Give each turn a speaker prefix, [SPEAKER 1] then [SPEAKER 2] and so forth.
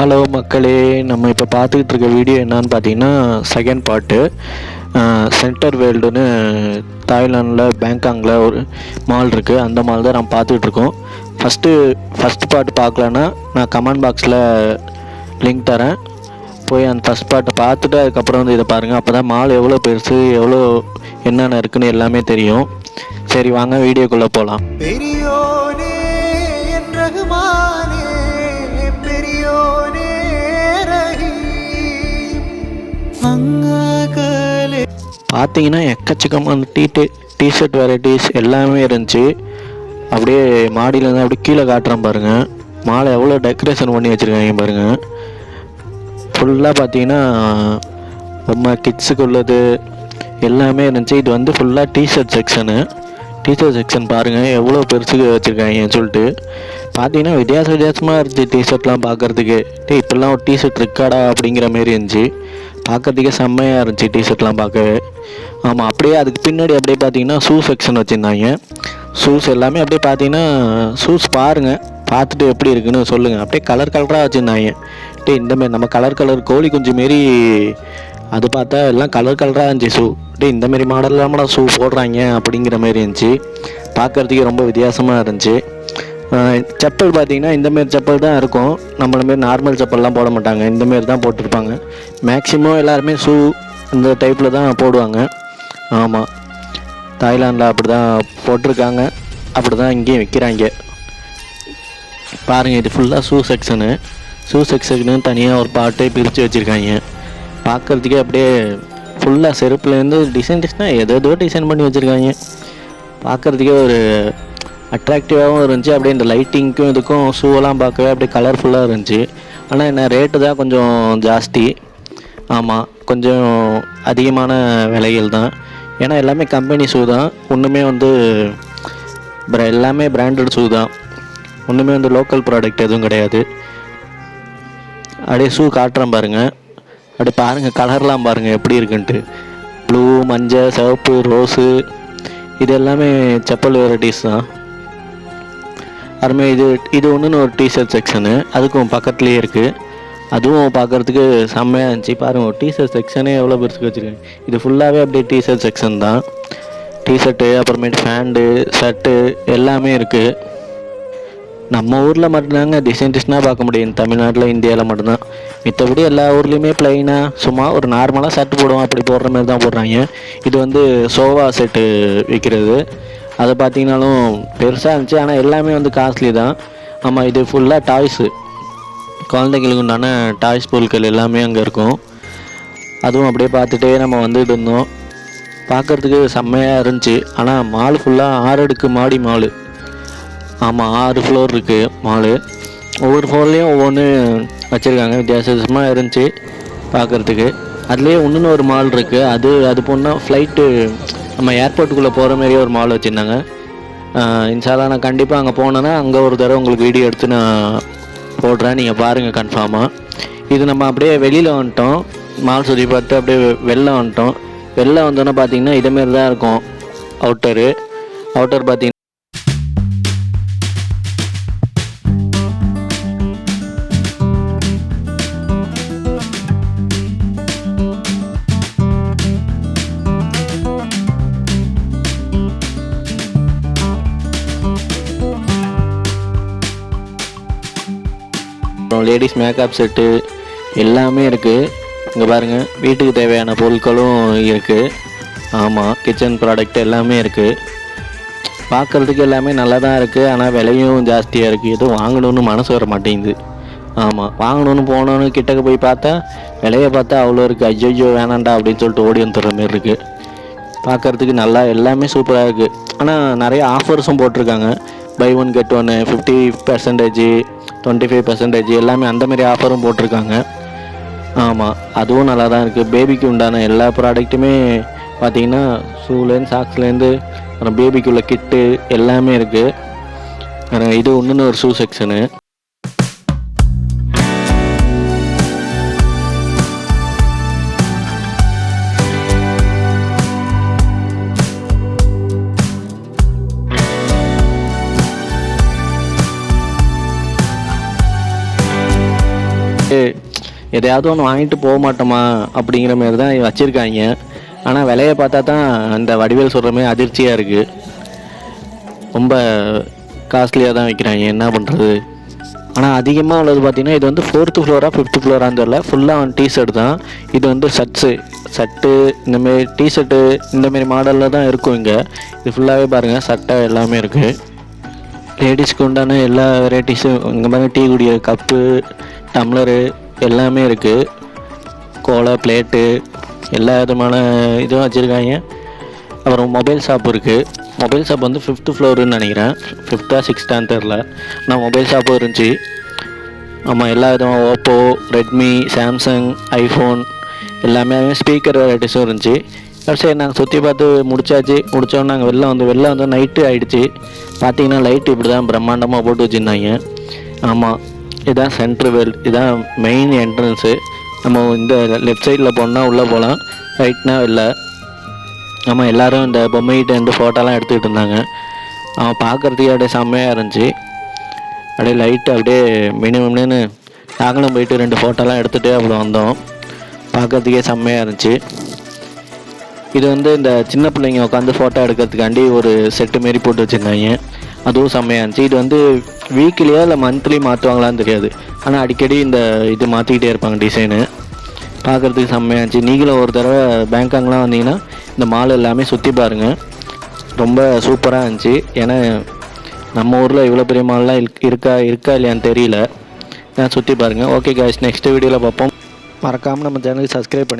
[SPEAKER 1] Hello மக்களே நம்ம இப்போ பார்த்துக்கிட்டு இருக்க வீடியோ என்னன்னு பார்த்தீங்கன்னா செகண்ட் பார்ட்டு சென்டர் வேர்ல்டுன்னு தாய்லாந்தில் பேங்காங்கில் ஒரு மால் இருக்குது அந்த மால் தான் நம்ம பார்த்துக்கிட்டு இருக்கோம். ஃபஸ்ட்டு ஃபஸ்ட் பார்ட் பார்க்கலன்னா நான் கமெண்ட் பாக்ஸில் லிங்க் தரேன். போய் அந்த ஃபஸ்ட் பார்ட்டை பார்த்துட்டு அதுக்கப்புறம் வந்து இதை பாருங்கள் அப்போ தான் மால் எவ்வளோ பெருசு எவ்வளோ என்னென்ன இருக்குன்னு எல்லாமே தெரியும். சரி வாங்க வீடியோக்குள்ளே போகலாம்
[SPEAKER 2] பெரியோனே என் ரகுமானே.
[SPEAKER 1] பார்த்தீங்கன்னா எக்கச்சக்கமான டீ டிஷர்ட் வெரைட்டிஸ் எல்லாமே இருந்துச்சு. அப்படியே மாடியிலேருந்து அப்படியே கீழே காட்டுறேன் பாருங்கள் மாலை எவ்வளோ டெக்கரேஷன் பண்ணி வச்சுருக்காங்க பாருங்கள் ஃபுல்லாக பார்த்தீங்கன்னா நம்ம கிட்ஸுக்கு உள்ளது எல்லாமே இருந்துச்சு. இது வந்து ஃபுல்லாக டிஷர்ட் செக்ஷனு டிஷர்ட் செக்ஷன் பாருங்கள் எவ்வளோ பெருசுக்கு வச்சுருக்காங்கன்னு சொல்லிட்டு. பார்த்தீங்கன்னா வித்தியாச வித்தியாசமாக இருந்துச்சு டிஷர்ட்லாம் பார்க்குறதுக்கு டே இப்படிலாம் ஒரு டிஷர்ட் இருக்காடா அப்படிங்கிற மாரி இருந்துச்சு. பார்க்கறதுக்கே செம்மையாக இருந்துச்சு டிஷர்ட்லாம் பார்க்கவே ஆமாம் அப்படியே அதுக்கு பின்னாடி அப்படியே பார்த்தீங்கன்னா ஷூ செக்ஷன் வச்சுருந்தாங்க. ஷூஸ் எல்லாமே அப்படியே பார்த்தீங்கன்னா ஷூஸ் பாருங்கள் பார்த்துட்டு எப்படி இருக்குன்னு சொல்லுங்கள் அப்படியே கலர் கலராக வச்சுருந்தாங்க. டே இந்தமாரி நம்ம கலர் கலர் கோழி குஞ்சு மாரி அது பார்த்தா எல்லாம் கலர் கலராக இருந்துச்சு ஷூ டே இந்த மாதிரி மாடல்லாமடா ஷூ போடுறாங்க அப்படிங்கிற மாதிரி இருந்துச்சு. பார்க்கறதுக்கே ரொம்ப வித்தியாசமாக இருந்துச்சு. செப்பல் பார்த்தீங்கன்னா இந்தமாரி செப்பல் தான் இருக்கும். நம்மள மாரி நார்மல் செப்பல்லாம் போட மாட்டாங்க. இந்த மாரி தான் போட்டிருப்பாங்க. மேக்ஸிமம் எல்லாருமே ஷூ இந்த டைப்பில் தான் போடுவாங்க. ஆமாம் தாய்லாந்தில் அப்படி தான் போட்டிருக்காங்க. அப்படி தான் இங்கேயும் விற்கிறாங்க பாருங்கள் இது ஃபுல்லாக ஷூ செக்ஷனு ஷூ செக்ஷனு தனியாக ஒரு பாட்டே பிரித்து வச்சுருக்காங்க. பார்க்குறதுக்கே அப்படியே ஃபுல்லாக செருப்புலேருந்து டிசைன் டிசைனாக ஏதோ ஏதோ டிசைன் பண்ணி வச்சுருக்காங்க. பார்க்குறதுக்கே ஒரு அட்ராக்டிவாகவும் இருந்துச்சு. அப்படியே இந்த லைட்டிங்க்கும் இதுக்கும் ஷூவெல்லாம் பார்க்கவே அப்படியே கலர்ஃபுல்லாக இருந்துச்சு. ஆனால் என்ன ரேட்டு தான் கொஞ்சம் ஜாஸ்தி. ஆமாம் கொஞ்சம் அதிகமான விலைகள் தான். ஏன்னா எல்லாமே கம்பெனி ஷூ தான். ஒன்றுமே வந்து எல்லாமே பிராண்டட் ஷூ தான். ஒன்றுமே வந்து லோக்கல் ப்ராடக்ட் எதுவும் கிடையாது. அப்படியே ஷூ காட்டுறேன் பாருங்கள் அப்படியே பாருங்கள் கலர்லாம் பாருங்கள் எப்படி இருக்குன்ட்டு. ப்ளூ மஞ்சள் சிவப்பு ரோஸு இது எல்லாமே செப்பல் வெரைட்டிஸ் தான். அருமை இது இது ஒன்றுன்னு ஒரு டிஷர்ட் செக்ஷனு அதுக்கும் பக்கத்துலேயே இருக்குது அதுவும் பார்க்குறதுக்கு செம்மையாக இருந்துச்சு. பாருங்கள் ஒரு டிஷர்ட் செக்ஷனே எவ்வளோ பெருசுக்கு வச்சுருக்கேன் இது ஃபுல்லாகவே அப்படியே டிஷர்ட் செக்ஷன் தான். டிஷர்ட்டு அப்புறமேட்டு ஃபேண்டு ஷர்ட்டு எல்லாமே இருக்குது நம்ம ஊரில் மட்டும்தாங்க டிசைன் டிசைனாக பார்க்க முடியும். தமிழ்நாட்டில் இந்தியாவில் மட்டும்தான். மித்தபடி எல்லா ஊர்லேயுமே ப்ளைனாக சும்மா ஒரு நார்மலாக ஷர்ட் போடுவோம். அப்படி போடுற மாதிரி தான் போடுறாங்க. இது வந்து சோவா செட்டு விற்கிறது அதை பார்த்தீங்கனாலும் பெருசாக இருந்துச்சு. ஆனால் எல்லாமே வந்து காஸ்ட்லி தான். ஆமாம் இது ஃபுல்லாக டாய்ஸு குழந்தைங்களுக்கு உண்டான டாய்ஸ் பொருட்கள் எல்லாமே அங்கே இருக்கும். அதுவும் அப்படியே பார்த்துட்டே நம்ம வந்துட்டு இருந்தோம். பார்க்குறதுக்கு செம்மையாக இருந்துச்சு. ஆனால் மால் ஃபுல்லாக ஆறு அடுக்கு மாடி மாலு ஆமாம் ஆறு ஃப்ளோர் இருக்குது மாலு ஒவ்வொரு ஃப்ளோர்லேயும் ஒவ்வொன்று வச்சுருக்காங்க. வித்தியாச வித்தியாசமாக இருந்துச்சு பார்க்குறதுக்கு. அதுலேயே இன்னொன்று ஒரு மால் இருக்குது அது அது போனால் ஃப்ளைட்டு நம்ம ஏர்போர்ட்டுக்குள்ளே போகிற மாதிரியே ஒரு மால் வச்சுருந்தாங்க. இன்ஷால்லா நான் கண்டிப்பாக அங்கே போனேன்னா அங்கே ஒரு தடவை உங்களுக்கு வீடியோ எடுத்து நான் போடுறேன். நீங்கள் பாருங்கள் கன்ஃபார்மாக இது நம்ம அப்படியே வெளியில் வந்துட்டோம். மால் சுற்றி பார்த்து அப்படியே வெளில வந்துட்டோம். வெளில வந்தோன்னே பார்த்தீங்கன்னா இதேமாரி தான் இருக்கும். அவுட்டரு அவுட்டர் பார்த்தீங்கன்னா அப்புறம் லேடிஸ் மேக்கப் செட்டு எல்லாமே இருக்குது இங்கே பாருங்கள் வீட்டுக்கு தேவையான பொருட்களும் இருக்குது ஆமாம் கிச்சன் ப்ராடக்ட் எல்லாமே இருக்குது பார்க்குறதுக்கு எல்லாமே நல்லா தான் இருக்குது ஆனால் விலையும் ஜாஸ்தியாக இருக்குது எதுவும் வாங்கணும்னு மனசு வர மாட்டேங்குது. ஆமாம் வாங்கணும்னு போனோன்னு கிட்டக்க போய் பார்த்தா விலையை பார்த்தா அவ்வளோ இருக்குது ஐயோ வேணாண்டா அப்படின்னு சொல்லிட்டு ஓடி வந்துடுற மாதிரி இருக்குது பார்க்குறதுக்கு நல்லா எல்லாமே சூப்பராக இருக்குது ஆனால் நிறைய ஆஃபர்ஸும் போட்டிருக்காங்க. பை ஒன் கெட் ஒன்று fifty percentage twenty five percentage எல்லாமே அந்த மாதிரி ஆஃபரும் போட்டிருக்காங்க. ஆமாம் அதுவும் நல்லா தான் இருக்குது பேபிக்கு உண்டான எல்லா ப்ராடக்ட்டுமே பார்த்தீங்கன்னா ஷூலேருந்து சாக்ஸ்லேருந்து அப்புறம் பேபிக்குள்ள கிட்டு எல்லாமே இருக்குது இது ஒன்றுன்னு ஒரு ஷூ செக்ஷனு எதையாவது ஒன்று வாங்கிட்டு போக மாட்டோமா அப்படிங்கிற மாதிரி தான் வச்சுருக்காங்க. ஆனால் விலையை பார்த்தா தான் அந்த வடிவேல் சொல்கிற மாதிரி அதிர்ச்சியாக இருக்குது ரொம்ப காஸ்ட்லியாக தான் வைக்கிறாங்க. என்ன பண்ணுறது ஆனால் அதிகமாக உள்ளது பார்த்தீங்கன்னா இது வந்து ஃபோர்த்து ஃப்ளோராக ஃபிஃப்த்து ஃப்ளோராக தெரில ஃபுல்லாக டிஷர்ட் தான். இது வந்து ஷர்ட்ஸு ஷர்ட்டு இந்தமாரி டிஷர்ட்டு இந்தமாரி மாடலில் தான் இருக்கும் இங்கே. இது ஃபுல்லாகவே பாருங்கள் சட்டை எல்லாமே இருக்குது லேடிஸ்க்கு உண்டான எல்லா வெரைட்டிஸும் இங்கே பாருங்கள் டீ குடிய கப்பு டம்ளரு எல்லாமே இருக்குது கோலை பிளேட்டு எல்லா விதமான இதுவும் வச்சுருக்காங்க. அப்புறம் மொபைல் ஷாப் இருக்குது மொபைல் ஷாப் வந்து ஃபிஃப்த்து ஃப்ளோருன்னு நினைக்கிறேன். ஃபிஃப்த்தா சிக்ஸ்த்தான்னு தெரில நான் மொபைல் ஷாப்பும் இருந்துச்சு. ஆமாம் எல்லா விதமாக ஓப்போ ரெட்மி சாம்சங் ஐஃபோன் எல்லாமே ஸ்பீக்கர் வெரைட்டிஸும் இருந்துச்சு. சரி நாங்கள் சுற்றி பார்த்து முடிச்சாச்சு. முடித்தோம் நாங்கள் வெளில வந்து வெளில வந்து நைட்டு ஆகிடுச்சு பார்த்தீங்கன்னா லைட் இப்படி தான் பிரம்மாண்டமாக போட்டு வச்சுருந்தாங்க. ஆமாம் இதுதான் சென்ட்ரு வெல் இதுதான் மெயின் என்ட்ரன்ஸு நம்ம இந்த லெஃப்ட் சைடில் போனால் உள்ளே போகலாம் ரைட்னா இல்லை. நம்ம எல்லாரும் இந்த பொம்மைகிட்ட இருந்து ஃபோட்டோலாம் எடுத்துக்கிட்டு இருந்தாங்க. அவன் பார்க்குறதுக்கே அப்படியே செம்மையாக இருந்துச்சு. அப்படியே லைட்டு அப்படியே மினிமம்னு நாங்களும் போயிட்டு ரெண்டு ஃபோட்டோலாம் எடுத்துகிட்டு அப்புறம் வந்தோம். பார்க்கறதுக்கே செம்மையாக இருந்துச்சு. இது வந்து இந்த சின்ன பிள்ளைங்க உட்காந்து ஃபோட்டோ எடுக்கிறதுக்காண்டி ஒரு செட்டு மாரி போட்டு வச்சுருந்தாங்க. அதுவும் செம்மையாக இருந்துச்சு. இது வந்து வீக்லியோ இல்லை மந்த்லி மாற்றுவாங்களான்னு தெரியாது. ஆனால் அடிக்கடி இந்த இது மாற்றிக்கிட்டே இருப்பாங்க டிசைனு பார்க்குறதுக்கு செம்மையாக இருந்துச்சு. நீங்களும் ஒரு தடவை பேங்காக்லாம் வந்தீங்கன்னா இந்த மால் எல்லாமே சுற்றி பாருங்கள் ரொம்ப சூப்பராக இருந்துச்சு. ஏன்னா நம்ம ஊரில் இவ்வளோ பெரிய மால்லாம் இருக்கா இருக்கா இல்லையான்னு தெரியல. நான் சுற்றி பாருங்கள் ஓகே காய்ஸ் நெக்ஸ்ட் வீடியோவில் பார்ப்போம். மறக்காமல் நம்ம சேனலுக்கு சப்ஸ்கிரைப் பண்ணி